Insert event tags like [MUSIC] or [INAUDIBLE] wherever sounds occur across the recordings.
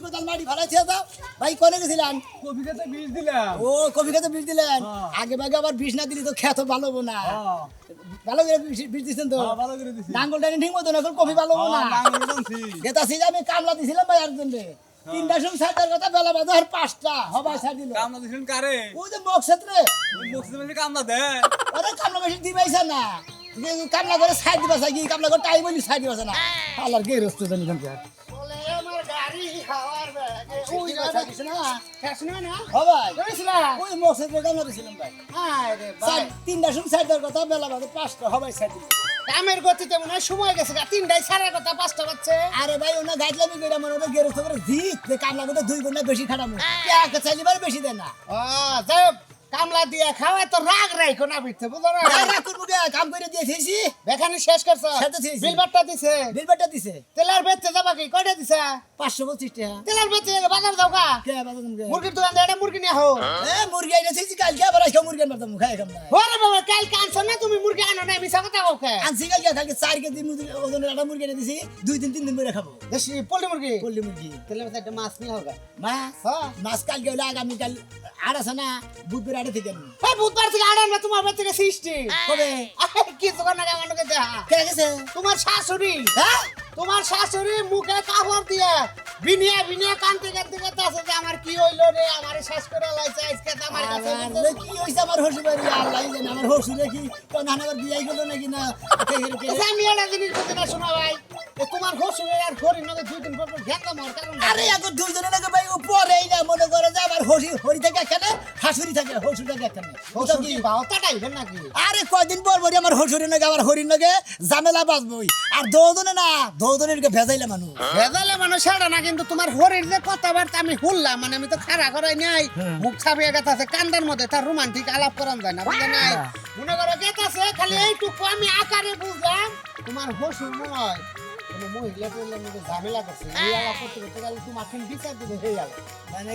কোথাও মাটি ফালাইছে দাও ভাই কোনে গেছিলেন? খেতে বীজ দিলাম। ও কবি খেতে বীজ দিলেন। আগে ভাগে আবার বীজ না দিলে তো খেত ভালো হব না। হ্যাঁ, ভালো করে বীজ- দিচ্ছেন তো? হ্যাঁ, ভালো করে দিছি। নাঙ্গল টানি ঠিক মতো না এখন কফি ভালো হব না। হ্যাঁ, গেতাছি আমি কামলা দিছিলাম ভাই একজন রে তিনটার সময় সাতটার কথা বেলা বাজে আর পাঁচটা হবা সার দিল। কামলা দিছেন কারে? ওই যে কামলা দেন ওরে কামলা বেশি দিবাইছে না। কামলা করে সাইড দিবা কি কামলা করে টাই বলি সাইড দিবাছে না। আল্লাহর গে রস্ত জানি কোন ওই কথা দিছে না ফ্যাশন না? ও ভাই। করেছিলাম ওই মোক ক্ষেত্রে কামলা দিছিলাম ভাই। আরে ভাই। সাইড তিনটার সময় কথা বেলা বাজে পাঁচটা হবাই গতিতে মনে হয় সময় গেছে গা তিনটায় সাড়ে কথা পাঁচটা বাজছে। আরে ভাই ওনা গাইডলামি করে আমার ওটা গেরস্ত করে জিত কামলা করে দুই গুণা বেশি খারাপ এক চাইলিবার বেশি দেন না। ও যাই হোক, কামলা দিয়ে খাওয়ায় তো রাগ রাইখো না বিটতে বুঝো না? রাগ করব কে? কাম করে দিয়েছি বেখানি শেষ করছ? তো দিয়েছি। বিলবারটা দিছে। বিলবারটা দিছে। তেলার বেচতে যাবা কি? কয়টা দিছে? পাঁচশো পঁচিশ টাকা। তেলার বেচতে গেলে বাজার যাও কা কে বাবা তুমি মুরগির দোকান দিয়ে একটা মুরগি নিয়ে হো এ মুরগি এনেছি কালকে আবার আজকে মুরগি আনবার তুমি খাই খাম না ওরে বাবা কাল কানছো না তুমি মুরগি আনো না মিছা কথা কাউকে আনছি কালকে কালকে চার কেজি মুরগি ওজনের একটা মুরগি এনে দিছি দুই দিন তিন দিন ধরে খাব। দেশি পোল্ট্রি মুরগি? পল্লি মুরগি। তেলের বেচতে মাছ নিয়ে হোক মাছ? হ্যাঁ। মাছ কালকে হলে আগামীকাল আট আছে না বুধবার আটে থেকে এই বুধবার থেকে আড়ান না তোমার বেচতে সৃষ্টি। কবে কি দোকান না আমাকে দেখা কে গেছে? তোমার শাশুড়ি হ্যাঁ? তোমার শাশুড়ি মুখে কাপড় দিয়ে বিনিয়া বিনিয়া কানতে কানতে কানতে আছে যে আমার কি হইল রে? আমার শেষ করে লাইছে আজকে তো আমার কাছে কি হইছে আমার হসু বাড়ি? আল্লাহ জানে আমার হসুরে কি কোন আবার বিয়াই গেল নাকি না? আচ্ছা, আমি একটা জিনিস বলতে না শোনা ভাই। তোমার শ্বশুরের আর ঘড়ি নগে দুই দিন পর পর মার কারণ আরে এখন নাকি ভাই উপরেই না মনে করে যে আমার হসি হরি থাকে এখানে হাসুরি থাকে হসুর থাকে এখানে। ওটা শ্বশুর কি? নাকি? আরে কয়দিন পর পরই আমার হসুরি নাকি আমার হরির নাকি ঝামেলা বাজবই আর দৌদনে না দৌদনের ভেজাইলে মানুষ। ভেজালে মানুষ সেটা না কিন্তু তোমার হরির যে কথাবার্তা আমি শুনলাম মানে আমি তো খাড়া করাই নাই মুখ ছাপিয়ে গেছে আছে কান্দার মধ্যে তার রোমান্টিক আলাপ করান যায় না বুঝলে নাই? মনে করো গেতাছে খালি এইটুকু আমি আকারে বুঝলাম তোমার হসুর মনে মানে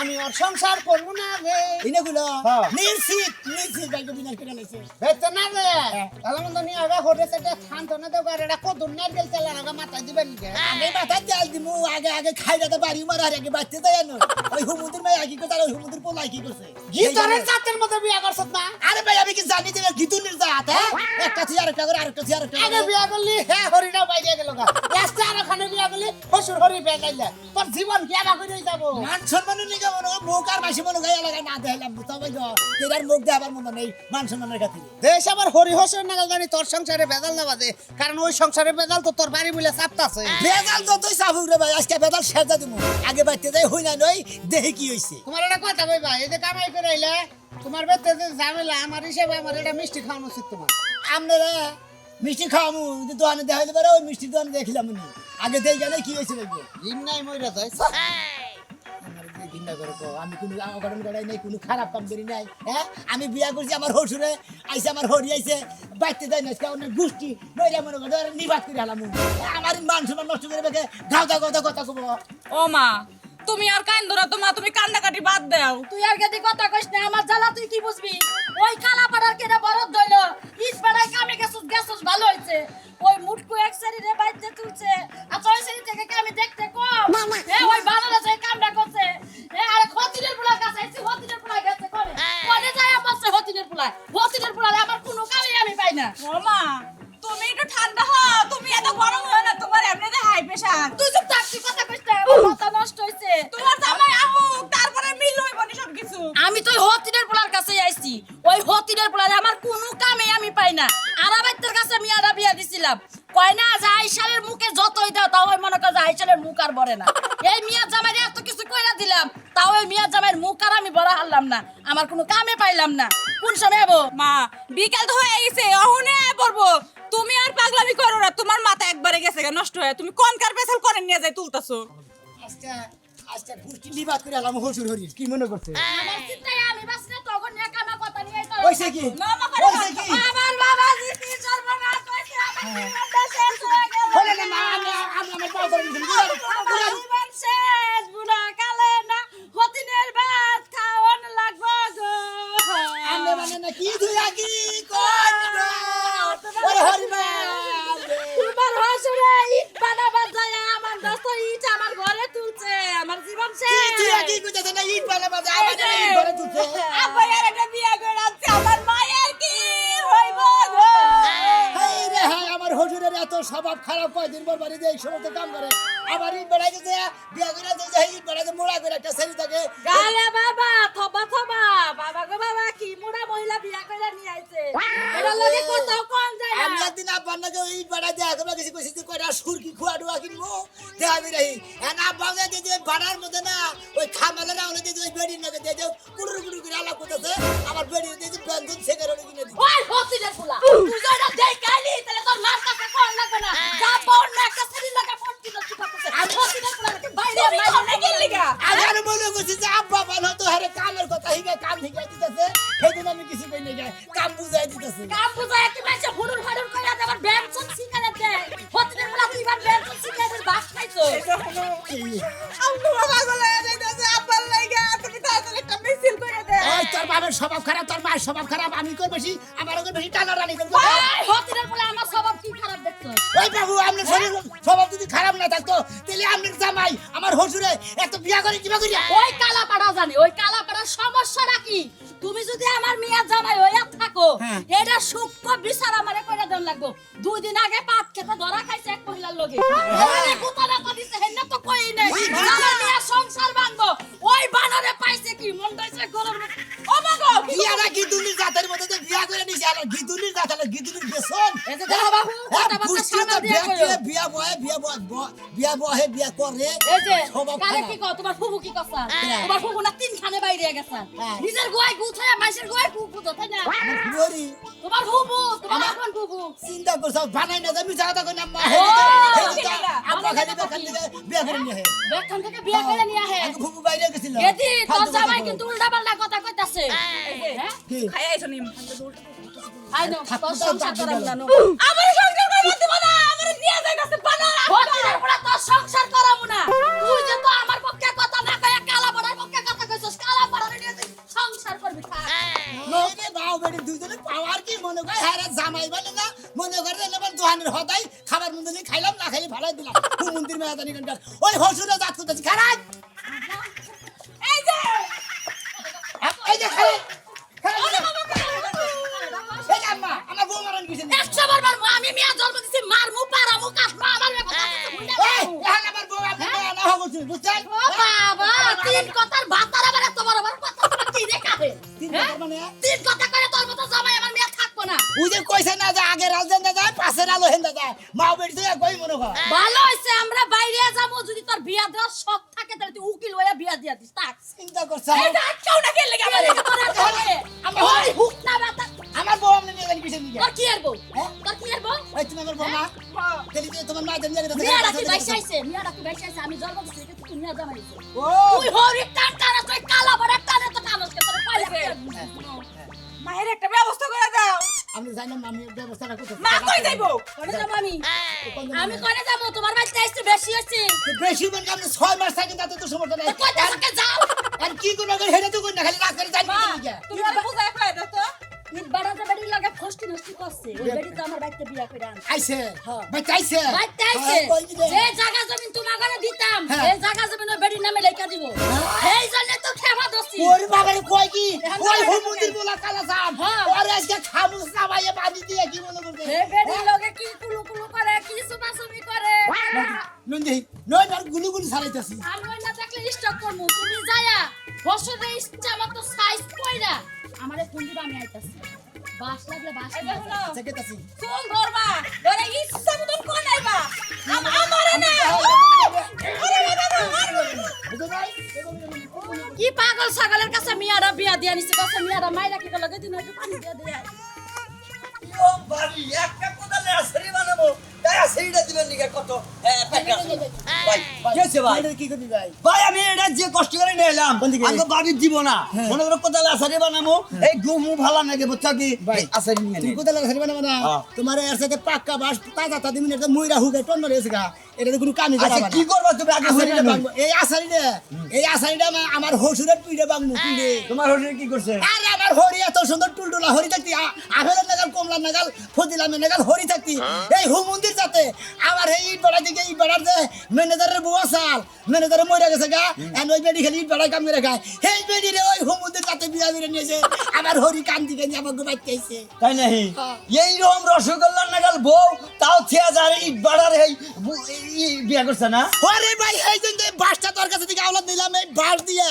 আমি ওর সংসার করব না রে ইনেগুলো। নিশ্চিত নিশ্চিত বিনাশ করে লাইছে দেখতে না রে তাহলে মতো নিয়ে আগে হোটে সেটা খান তো না দেবো আর এটা কত নারকেল তেল আগে মাথায় দিবেন আগে মাথা জাল দিমু আগে আগে খাই যাতে বাড়ি মারার আগে বাচ্চা দেয় না। ওই হুমুদের ভাই কি করছে আর ওই হুমুদের পোলাই কি করছে গীতরের জাতের মধ্যে বিয়া করছত না আরে ভাই আমি কি জানি যে গিতুনের জাত হ্যাঁ? একটা থেকে আরেকটা করে আরেকটা আগে বিয়া করলি হ্যাঁ হরিটা বাইরে গেল গা। লাস্টে আর ওখানে বিয়া করলি শ্বশুর হরি বিয়া গাইলে তোর জীবন কি আবার করে যাব? মান সম্মানের নিকে মনে মুখ আর মাসি মনে না দেখাইলাম তবে তেরার মুখ দেখাবার মনে নেই মান সম্মানের খাতিরে। দেশ আবার হরি হোসেন নাগাল জানি তোর সংসারে বেজাল না বাজে। কারণ ওই সংসারে বেজাল তো তোর বাড়ি বলে চাপতাছে বেজাল যতই চাফুক রে ভাই আজকে বেদাল সেজা দিমু। আগে বাড়তে যাই হই না নই দেহে কি হইছে। তোমার একটা কথা কই ভাই এই যে কামাই করে আইলে তোমার বেতে যে ঝামেলা আমার হিসেবে আমার এটা মিষ্টি খাওয়ানো উচিত তোমার। আপনারা মিষ্টি খাওয়ামু যদি দোকানে দেখাইতে পারে ওই মিষ্টি দোকানে দেখিলাম নি আগে দেই জানে কি হয়েছে দেখব। দিন নাই মইরা যায় আমার যে ঘৃণা করে কও, আমি কোনো অঘটন করাই নাই কোনো খারাপ কাম করি নাই হ্যাঁ? আমি বিয়া করছি আমার হসুরে আইসে আমার হরি আইসে বাইতে যাই না অনেক গোষ্ঠী নইরা মনে করে নিবাদ করে হালাম আমার মান সম্মান নষ্ট করে বেঁকে গাও গাও কথা কথা কব। ও মা তুমি আর কান ধরা তোমা তুমি কান্নাকাটি বাদ দাও। তুই আর গেদি কথা কইস না আমার জ্বালা তুই কি বুঝবি? ওই কালা পাড়ার কেনা বরদ দইল ইট পাড়ায় কামে গেছুস গেছুস ভালো হইছে। ওই মুটকু এক সারি রে বাইতে তুলছে আর ছয় সারি থেকে কামে দেখতে কম? এ ওই বানারে সেই কামটা করছে এ আরে খতিনের পুলার কাছে এসে খতিনের পুলা গেছে করে কোনে যায় আমার সে খতিনের পুলা খতিনের পুলা আমার কোনো কামই আমি পাই না। ও মা তুমি একটু ঠান্ডা হও তুমি এত গরম হয় না তোমার এমনিতে হাই প্রেশার তুই চুপ থাক তুই কথা কইস না মাথা নষ্ট হইছে। তোমার জামাই আহুক তারপরে মিল হইব নি সব কিছু আমি তো হতিনের পোলার কাছে আইছি। ওই হতিনের পোলারে আমার কোনো কামে আমি পাই না। আরাবাইতের কাছে আমি আরা বিয়া দিছিলাম। কয় না যে আইসালের মুখে যতই দাও তাও ওই মনে করে যে আইসালের মুখ আর বড়ে না। এই মিয়া জামাইরে এত কিছু কইরা দিলাম তাও ওই মিয়া জামাইয়ের মুখ আর আমি বড় হারলাম না। আমার কোনো কামে পাইলাম না। কোন সময় হব মা বিকাল তো হয়ে গেছে অহনে পড়ব। তুমি আর পাগলামি করো না তোমার মাথা একবারে গেছে গা, নষ্ট হয়ে। তুমি কোন কার পেছাল করে নিয়ে যাই তুলতাছো? আচ্ছা আজকে গোষ্ঠী নিবাদ করে হালাম হসুর হরি কি মনে করছে? আমার চিন্তায় আমি বাস না তখন নিয়ে কামা কথা নিয়ে তো হইছে কি? মামা কি? আমার বাবা জিতি সর্বনাশ কইছে আমার জীবনটা শেষ গেল। হলে না আমি আমি আমার পাও স্বভাব খারাপ কয়দিন পর বাড়িতে এই সমস্ত কাম করে। আমার ইট বেড়াই গেছে বিয়া করে দিয়েছে ইট বেড়াতে মোড়া করে একটা ছেলে থাকে গালে বাবা থবা থবা। বাবা গো বাবা কি মোড়া মহিলা বিয়া করে নিয়ে আইছে। এটা লগে কোথাও কোন যায় আমি না একদিন আব্বার নাকি ইট বেড়াই দেয়া করে গেছি কইছি যে কয়টা সুরকি খুয়া ডুয়া কিনবো? দেয়া আমি রহি এন আব্বা যে যে বাড়ার মধ্যে না ওই খামেলা না ওনে দিয়ে যে ওই বেড়ির নাকি দিয়ে যে কুড়ুর কুড়ুর করে আলাপ করতেছে আমার বেড়ি দিয়ে যে ব্যঞ্জন সেকের ওনে কিনে দিই ওই হসিদের ফুলা তুই যেটা দেই আপনার শরীর স্বভাব যদি খারাপ না থাকতো তাহলে আপনার জামাই আমার হসুরে এত বিয়া করে কিবা করিয়া? ওই কালাপাড়া জানি ওই কালাপাড়ার সমস্যাটা কি? তুমি যদি আমার মিয়া জামাই হইয়া থাকো হ্যাঁ। এটা সূক্ষ্ম বিচার আমারে করে দেন লাগবো। দুই দিন আগে পাট খেতে ধরা খাইছে এক মহিলার লগে। ওখানে কুতারা পাদিছে হেন্না তো কই নাই। আমার মিয়া সংসার ভাঙবো। ওই বানরে পাইছে কি? মন গরম বিয়ারা গিদুনির জাতের মধ্যে যে বিয়া করে নিছে আর জাত হলো বেসন। হ্যাঁ, তো বিয়া করে বিয়া বয়ে বিয়া বয়ে বহে বিয়া করে। এই যে স্বভাব কারে খারাপ। কি কও তোমার ফুফু কি কসা হ্যাঁ। তোমার ফুফু না তিনখানে বাইরে গেছে। হ্যাঁ। নিজের গোয়ায় গুছায় মাসের গোয়ায় ফুফু তো তাই না? আমার তোমার ফুফু তোমার আপন ফুফু। চিন্তা করছ বানাই না যাবি যা তখন আম্মা খালি বেখান থেকে বিয়া করে নিয়ে বেখান থেকে বিয়ে করে নিয়ে আহে। ফুফু বাইরে গেছিল। এদি তোর জামাই কিন্তু উল্টা পাল্টা কথা কইতাছে। হ্যাঁ? খাই আইছো নিম। আই নো তোর সংসার করাম না আমার সংসার করে দিব না আমার নিয়ে যাইতাছে বানা ভর্তির পরে তোর সংসার করাম না। তুই যে তো আমার পক্ষে কথা না কইয়া কালা বড়ার পক্ষে কথা কইছস কালা বড়ার নিয়ে সংসার করবি থাক। নইলে বাও বেড়ি দুইজনে পাওয়ার কি মনে করে? হ্যাঁ জামাই বলে না মনে করে যে দোহানের হদাই খাবার মধ্যে খাইলাম না খাইলে ভালাই দিলাম। মন্দির মেয়ে ওই হসুরে তিন হ্যাঁ? মানে? তিন কথা করে তোর মতো জামাই আমার মেয়ে থাকব না। ওই যে কইছে না যে আগে রাজেন্দা যায় পাশের আলো হেন্দা যায়। মা বেড়ি তো মনে হয়। ভালো হইছে আমরা বাইরে যাব যদি তোর বিয়া দেওয়ার শখ থাকে তাহলে তুই উকিল হইয়া বিয়া দিয়া দিস তাক চিন্তা করছ এই আটকাও না গেলে এত হলে? ওই হুক না বাতা। আমার বউ আপনি নিয়ে জানি কিছু নিয়ে তোর কি এর বউ? হ্যাঁ? তোর কি এর বউ? ওই তুমি আমার বউ না? তেলি যে তোমার মা জানি জানি মিয়ারা কি বাইসা আইছে মিয়ারা কি আমি জন্ম দিছি তুই নিয়া জামাই দিছিস। হরি মায়ের একটা ব্যবস্থা করে দাও। আমি জানি না আমি ব্যবস্থাটা করতে মা কই যাইবো? কোনে যাব? আমি আমি কোনে যাব? তোমার বাড়িতে আইছে বেশি হচ্ছে। বেশি মানে আমি ছয় মাস থাকি তাতে তো সমস্যা নাই। কই যাও আর কি কোনো করে হেডে তো কোন না খালি রাগ করে যাই তুমি বুঝাই কই দাও তো। ইট বাড়াতে বাড়ি লাগে ফষ্টি নষ্টি করছে। ওই বাড়ি তো আমার বাড়িতে বিয়া করে আনছে। আইছে? হ্যাঁ। ভাই চাইছে বাড়িতে আইছে। কই যে জায়গা জমিন তোমার ঘরে দিতাম। এই জায়গা জমিন ওই বাড়ির নামে লেখা দিব। এই জন্য তো খেবা দছি ওর বাবারে কই কি? ওই তো- বলা কালা সাম। ওর আজকে খামুস সাবাইয়ে বাদি দিয়ে কি মনে করতে এই বাড়ির লগে কি কুলু কুলু করে কি সুপাসুমি করে? নুন নয় আর গুলু গুলু সারাইতাছি আমি ওই না দেখলে স্টক করমু। তুমি যায়া বছরে ইচ্ছা মতো সাইজ কইরা আমারে ফোন দিবা আমি আইতাছি বাস লাগলে বাস চেকেতাছি চুল ধরবা ধরে ইচ্ছা মতন কোন আইবা আমারে না কি পাগল ছাগলের কাছে মিয়ারা বিয়া দিয়া নিছে কাছে মিয়ারা মাইরা কি লাগে দিন হয়তো পানি দিয়া দিয়া ও বাড়ি একটা কোদালে আসরি বানাবো তাই আসরিটা দিবেন নিকে কত হ্যাঁ প্যাকেট কেছে ভাই? ভাই কি করবি ভাই? ভাই আমি এটা যে কষ্ট করে নিয়ে এলাম। কোন দিকে? বাড়ি দিব না। মনে করো কোদালে আসারি বানাবো এই গুমু ভালো নাকি বুঝছ কি? ভাই, নিয়ে তুমি নে। হ্যাঁ। তোমার এর সাথে পাক্কা বাস তাজা তাজা মিনিট মইরা হুগে টন্ন রয়েছে গা। এটা তো কোনো করা আচ্ছা কি করবা তুমি? আগে আসারিটা বাংবো এই আসারিটা এই আসারিটা আমার হসুরের পিড়ে বাংবো পিড়ে তোমার হোটেল কি করছে? আরে আমার হরি এত সুন্দর টুলটুলা হরি থাকতি। আ- নাগাল কমলার নাগাল ফদিলামের নাগাল হরি থাকতি। এই হু মন্দির যাতে আমার এই ইট বেড়া দিকে ইট বেড়ার যে ম্যানেজারের বুয়া সাল ম্যানেজারে মরে গেছে গা। এন ওই বেডি খালি ইট বেড়ায় কাম করে খায়। এই বেডি রে ওই হু মন্দির যাতে বিয়া বিরে নিয়েছে। আমার হরি কান দিকে নিয়ে আমাকে বাইতে তাই নাহি হ্যাঁ। এই রকম রসগোল্লার নাগাল বউ তাও থিয়া যার ইট বাড়ার এই বিয়া করছে না? ওরে ভাই এই জন্য বাসটা তোর কাছে থেকে আওলাদ দিলাম এই বাস দিয়া।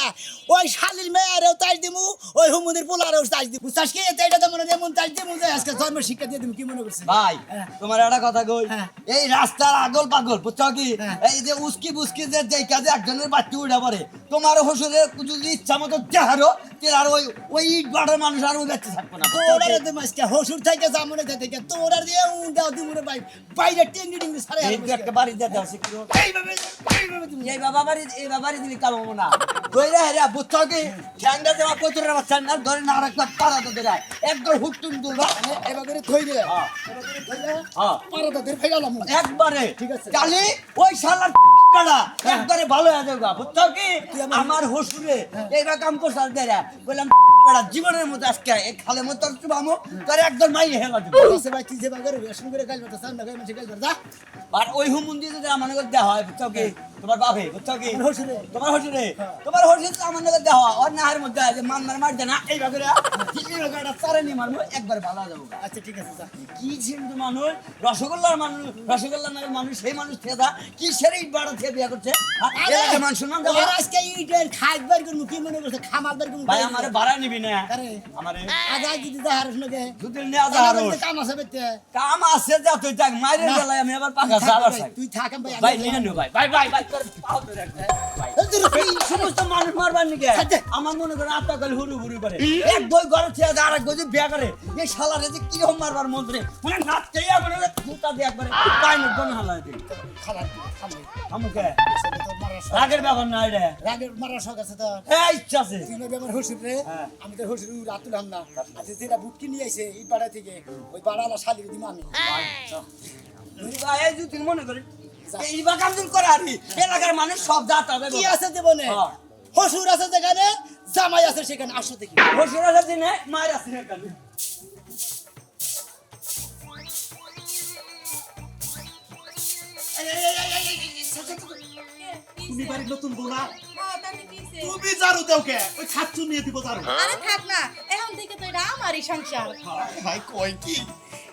ওই শালির মেয়েরেও তাই দিমু ওই হুমুদের পোলারেও তাই দিমু। বুঝছাস কি? এটা তো মনে এমন তাই দিমু যে আজকে ধর্মের শিক্ষা দিয়ে দিমু কি মনে করছিস? ভাই হ্যাঁ। তোমার একটা কথা কই? হ্যাঁ। এই রাস্তার আগল পাগল বুঝছ কি? হ্যাঁ। এই যে উস্কি বুস্কি যে যেই কাজে একজনের বাচ্চা উঠে পড়ে তোমার হসুরের যদি ইচ্ছা মতো তেল আর ওই ওই ইট বাড়ার মানুষ আর ওই বাচ্চা থাকব না কি? দে মাসকে হসুর থেকে জামনে থেকে তোরা দিয়ে উন দাও দিমু রে ভাই। বাইরে টেঙ্গি সারে একটা বাড়ি দিয়ে দাও শিখলো এইভাবে এইভাবে তুমি এই বাবা বাড়ি এই বাবা বাড়ি দিলি কাম না। কইরা হেরা বুঝছ কি? ঠ্যাংটা দেওয়া কতটা বাচ্চা না ধরে না আর একটা তো দেয় একদম হুটুম দুলবা এবার করে থই রে হ্যাঁ। হ্যাঁ। একবারে। ঠিক আছে। কালি ওই শালার বেড়া একবারে ভালো হয়ে যাবে বুঝছ কি? আমার- আমার হসুরে এইটা কাম করছ দেরা বললাম বেড়া জীবনের মতো আজকে এই খালে মতো চুবামো তোর একদম মাই হেলা দিব সে ভাই তুই করে কাজ করে যা। আর ওই হুমুন্দি যদি আমার দেওয়া হয় বুঝছ তোমার বাপে বুঝছ কি। তোমার হসুরে তোমার হসুরে তো আমার নগর দেওয়া। হয় ওর নাহের মধ্যে আছে মান মার মার না। এই চারেনি মারবো একবার ভালো যাব। আচ্ছা ঠিক আছে কি ছিন্দু মানুষ রসগোল্লার মানুষ রসগোল্লার মানুষ সেই মানুষ থেদা কি সেরে ইট বাড়া থেকে বিয়া করছে? দেবো আজকে ইটের খাইবার কোন কি মনে করছে? কোন ভাই আমারে ভাড়া নিবি না। আরে। আমারে আজ আজ দিদি দুদিন নেওয়া যা কাম আছে বেতে। কাম আছে যা তুই থাক। মাইরে। গেলাই আমি আবার পাকা তুই থাক ভাই নিয়ে নো ভাই। ভাই ভাই ভাই। সমস্ত মানুষ মারবার নিকে। আমার মনে করে আত্মা কাল হুরু হুরু করে। এক বই ঘরে ছেড়ে আর এক গজি বিয়া করে। এই শালারে যে কি রকম মারবার মন্ত্রে মানে নাচতে একবারে জুতা দিয়ে একবারে পাই না কোন হালা দিই খাবার খামে। আমুকে তোর মারার শখ। রাগের ব্যাপার না রে রাগের মারার শখ আছে তোর। এই ইচ্ছা আছে। তুই নবী আমার রে। হ্যাঁ। আমি তোর হসুর রাত তুলাম না। আজকে যেটা বুটকি নিয়ে আইছে এই পাড়া থেকে ওই পাড়ালা শালি দিম আমি। তুই মনে করি এই বা কাম করে আর এলাকার মানুষ সব জাত হবে কি আছে জীবনে হ্যাঁ। হসুর আছে যেখানে জামাই আছে সেখানে আসো দেখি বসে আছে দিনে মায়ের আছে না কানে তুমি বাড়ির নতুন হ্যাঁ, হইছে? তুমি জারু দেও কে ওই ছাত্র নিয়ে দিব জারু আরে থাক না এখন থেকে তো এটা আমারই সংসার ভাই কই কি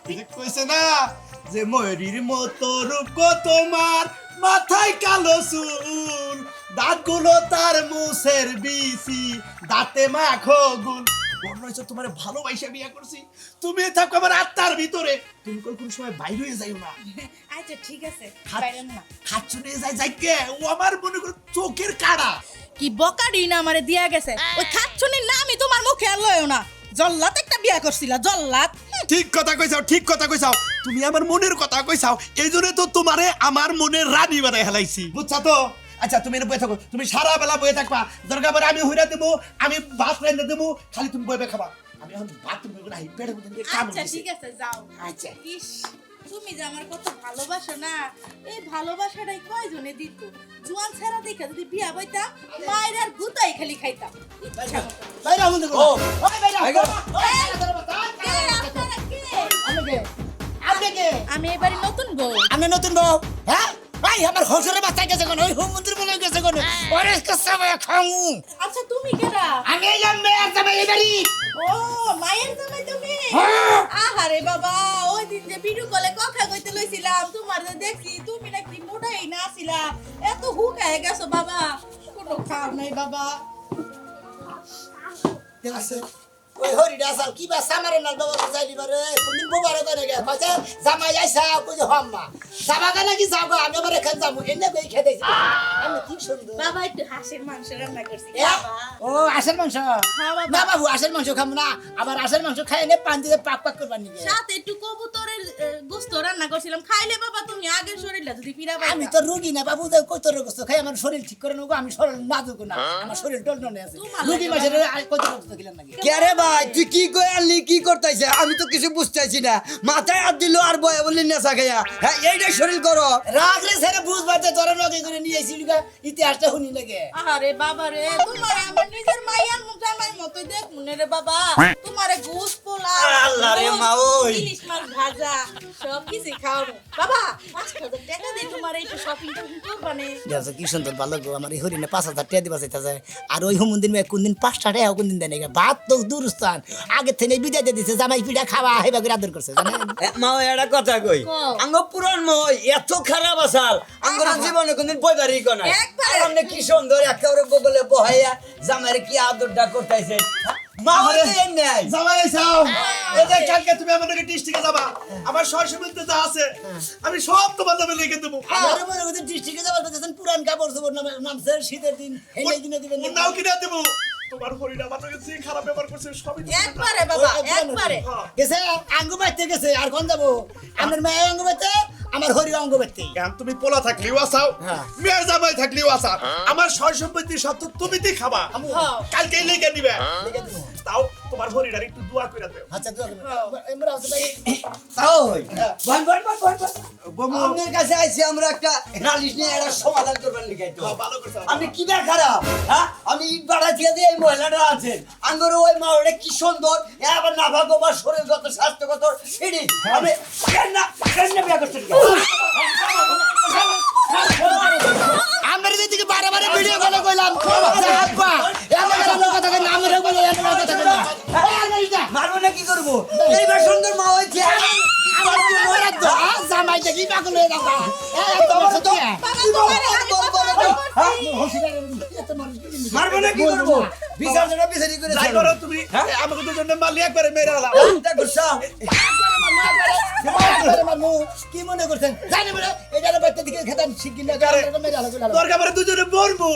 কইছে না? যে ময়ূরীর মতো রূপ তোমার মাথায় কালো চুল দাঁতগুলো তার মুসের বিসি দাঁতে মাখো গুল। মনে হয়েছে তোমার ভালোবাসা বিয়ে করছি। তুমি থাকো আমার আত্মার ভিতরে। তুমি কই কোন সময় বাইরে হয়ে যাইও না। [LAUGHS] আচ্ছা ঠিক আছে। না। যাই ও আমার মনে করো চোখের কাড়া। কি বকাডি না আমারে দিয়া গেছে। ওই খাচ্ছুনির নামই তোমার মুখে আর লয়ও না। জল্লাত একটা বিয়া করছিলা জল্লাত ঠিক কথা কইছাও ঠিক কথা কইছাও। তুমি আমার মনের কথা কইছাও এই জন্য তো তোমারে আমার মনের রানী বানাই হেলাইছি বুঝছা তো? আচ্ছা তুমি বয়ে থাকো তুমি সারা বেলা বয়ে থাকবা। দরকার পরে আমি হইরা দেবো আমি ভাত রান্না দেবো খালি তুমি বয়ে খাবা। আমি এখন না পেটের মধ্যে কাম আচ্ছা ঠিক আছে যাও। আচ্ছা। তুমি যে আমার কত ভালোবাসো না এই ভালোবাসাটাই কয়জনে দিত? জোয়ান ছেড়া দেখে যদি বিয়া বইতাম মায়ের আর গুতাই খালি খাইতাম। বাইরে ও। বাইরে? আপনি কে? আমি এবারে নতুন বউ। আমি নতুন বউ? হ্যাঁ? ভাই আমার হসুরের বাচ্চা গেছে কোন? ওই হোম মন্দির বলে গেছে কোন? ওরে কাছে খামু। আচ্ছা তুমি কেডা আমি মেয়ের জামাই বাড়ি। ও মায়ের জামাই তুমি। আহারে বাবা ওই দিন যে ভিডিও কলে কথা কইতে লইছিলাম তোমার যে দেখি তুমি নাকি মোটাই না ছিলা এত হুকায় গেছো বাবা। কোনো খাও নাই বাবা। ওই হরিডা আসাল কি বা সামারে বাবা যাইলি বারে কোনদিন বোবারে করে গে জামাই আইসা কইছে হাম্মা যাবা আমি আবার এখানে যাব এনে কই খেতে আমি কি সুন্দর। বাবা একটু হাঁসের মাংস রান্না করছি? ও মাংস? হ্যাঁ, না বাবু মাংস খাব না আবার মাংস খাই এনে পান দিয়ে পাক পাক করবার নিগে সাথে একটু কবুতরের গোস্ত রান্না করছিলাম খাইলে বাবা তুমি আগের শরীরটা যদি ফিরা আমি তো রুগী না বাবু তো কত রোগ খাই আমার শরীর ঠিক করে নেব আমি শরীর নাজুক না আমার শরীর টলটনে আছে। রুগী মাসের কত রোগ খেলাম নাকি? কে রে জামাই তুই কি আনলি কি করতেছে আমি তো কিছু বুঝতেছি না। মাথায় হাত দিল আর বয়ে বললি নেশা খাইয়া। হ্যাঁ এইটাই শরীর করো। রাগলে ছেড়ে বুঝবাতে তোরা নগে করে নিয়ে আইছিলি গা ইতিহাসটা শুনি লাগে আরে বাবা রে তোমার আমার নিজের মাইয়ার মতো জামাই মতো দেখ মনে রে বাবা। তোমারে গোস পোলা আল্লাহ রে মা, ওই। ইলিশ মাছ ভাজা সব কিছু খাওয়াবো। বাবা পাঁচ হাজার টাকা দিয়ে তোমার একটু শপিং টপিং কি সুন্দর ভালো গো আমার এই হরিণে পাঁচ হাজার টাকা দিবা চাইতেছে। আর ওই হুমুন দিন কোন দিন পাঁচটা টাকা কোন দিন দেয় না ভাত তো দূরস্থান। আগে থেকে বিদায় দিয়ে দিছে জামাই পিঠা খাওয়া হেবা করে আদর করছে মা একটা কথা কই। আঙ্গ পুরান মই এত খারাপ আসাল। আঙ্গর জীবনে কোনদিন বইবারই কোনা একবারে। আপনি কি সুন্দর একেবারে বগলে বহাইয়া জামাইরে কি আদরটা করতেছে মা হরে নাই। জামাই আইসাও এই যে কালকে তুমি আমার নাকি ডিস্ট্রিক্টে যাবা আমার সরসমুদ্রে যা আছে আমি সব তোমার নামে লিখে দেবো। আমার মনে হচ্ছে ডিস্ট্রিক্টে যাবার কথা পুরান কাপড় চোপড় নামে নামছে শীতের দিন এই দিনে দিবেন নাও কিনে দেবো। তোমার হরিণ যে খারাপ ব্যবহার করছে সবই একবারে বাবা একবারে। গেছে আঙ্গু বাইতে গেছে আর কোন যাব? আমার মেয়ে বাইতে আমার হরি অঙ্গ বাইতে এখন তুমি পোলা থাকলেও আসাও হ্যাঁ। মেয়ের জামাই থাকলেও আসা আমার সয় সম্পত্তি সব তো তুমি দি খাবা। কালকে কালকেই লিখে দিবে। তাও তোমার হরিণার একটু দোয়া করে দেও। আচ্ছা তুই আমরা আছে ভাই বল বল বল বল। আপনার কাছে আইছি আমরা একটা নালিশ নিয়ে একটা সমাধান করবার লিখাই তো হ্যাঁ, আমি কি না খারাপ হ্যাঁ আমি ইট বাড়া দিয়ে দিয়ে এই মহিলাটা আছে আঙ্গর ওই মা ওরে কি সুন্দর আবার না ভাগো বা শরীরগত স্বাস্থ্যগত এটি আমি কেন না কেন না বিয়া করতে আমরা যেদিকে বারে বারে ভিডিও কলে কইলাম আব্বা এমন কথা কই না আমরা বলে এমন কথা কই না মারবো না কি করব এইবার সুন্দর মা হয়েছে পাগল হয়ে যাবা তো তোমারে আমি কত মারবো না কি করব? বিচার যেটা বিচারি করে যাই করো তুমি। আমাকে দুজনে মারলি একবারে মেরে আলাম কি মনে করছেন? জানি বলে এটা বাচ্চা দিকে খেতাম শিখি না আরে, মেরে আলো দরকার পরে দুজনে মরবো।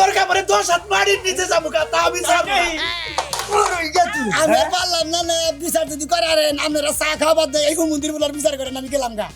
দরকার পরে দশ হাত মাটির নিচে যাব তা আমি যাব আমি পারলাম না না বিচার যদি করারেন আপনারা চা খাওয়া বাদ দেয় এই মন্দির বলার বিচার করেন আমি গেলাম গা।